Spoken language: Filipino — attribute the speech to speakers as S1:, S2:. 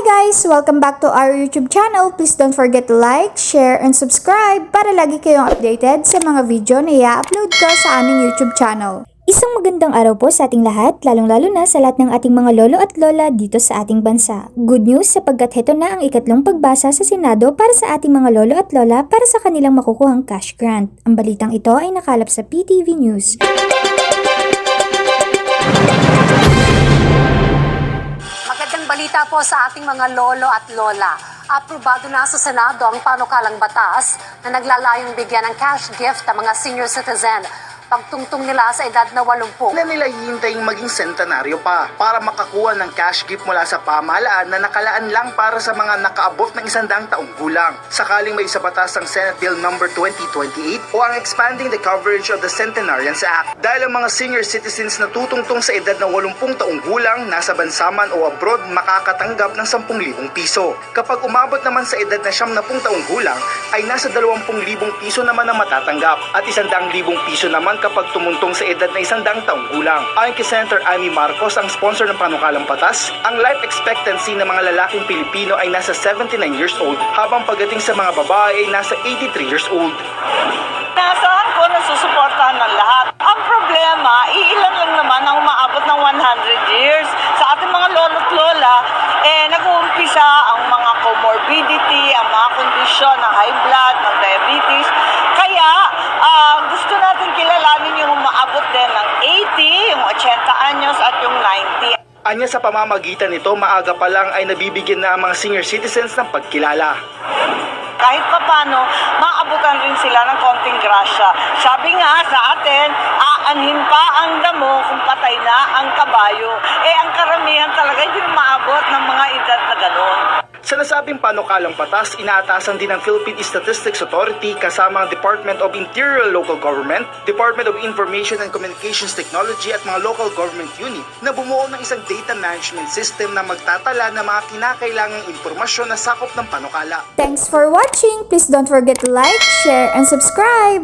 S1: guys! Welcome back to our YouTube channel. Please don't forget to like, share, and subscribe para lagi kayong updated sa mga video na i-upload ko sa aming YouTube channel. Isang magandang araw po sa ating lahat, lalong-lalo na sa lahat ng ating mga lolo at lola dito sa ating bansa. Good news sapagkat heto na ang ikatlong pagbasa sa Senado para sa ating mga lolo at lola para sa kanilang makukuhang cash grant. Ang balitang ito ay nakalap sa PTV News.
S2: Balita po sa ating mga lolo at lola. Aprobado na sa Senado ang panukalang batas na naglalayong bigyan ng cash gift ang mga senior citizen pagtungtong nila sa edad na 80.
S3: na nila hihintaying maging sentenaryo pa para makakuha ng cash gift mula sa pamahalaan na nakalaan lang para sa mga nakaabot ng isandang taong gulang. Sakaling may isabatas ang Senate Bill No. 2028 o ang Expanding the Coverage of the Centenarians Act. Dahil ang mga senior citizens na tutungtong sa edad na 80 taong gulang, nasa bansaman o abroad makakatanggap ng 10,000 piso. Kapag umabot naman sa edad na 70 taong gulang, ay nasa 20,000 piso naman ang matatanggap at 100,000 piso naman kapag tumuntong sa edad na 100 taong gulang. Ayon kay Senator Amy Marcos, ang sponsor ng panukalang batas, ang life expectancy ng mga lalaking Pilipino ay nasa 79 years old, habang pagdating sa mga babae ay nasa 83 years old.
S4: Nasaan ko nasusuportahan ng lahat. Ang problema, iilan lang naman ang umaabot ng 100 years. Sa ating mga lolo't lola, eh, nag-uumpisa ang mga comorbidity, ang mga kondisyon ng high blood, ng diabetes. Kaya, ah, gusto natin kilalanin yung umaabot din ng 80, yung 80 anyos at yung 90.
S3: Anya sa pamamagitan nito, maaga pa lang ay nabibigyan na ang mga senior citizens ng pagkilala.
S4: kahit papano, maabutan rin sila ng konting grasya. Sabi nga sa atin, aanhin pa ang damo kung patay na ang kabayo. Eh, ang karamihan talaga hindi maabot ng mga edad na gano'n.
S3: Sa nasabing panukalang batas, inaatasan din ng Philippine Statistics Authority kasama ang Department of Interior Local Government, Department of Information and Communications Technology at mga local government unit na bumuo ng isang data management system na magtatala ng mga kinakailangang impormasyon na sakop ng panukala.
S1: Thanks for watching! Please don't forget to like, share, and subscribe!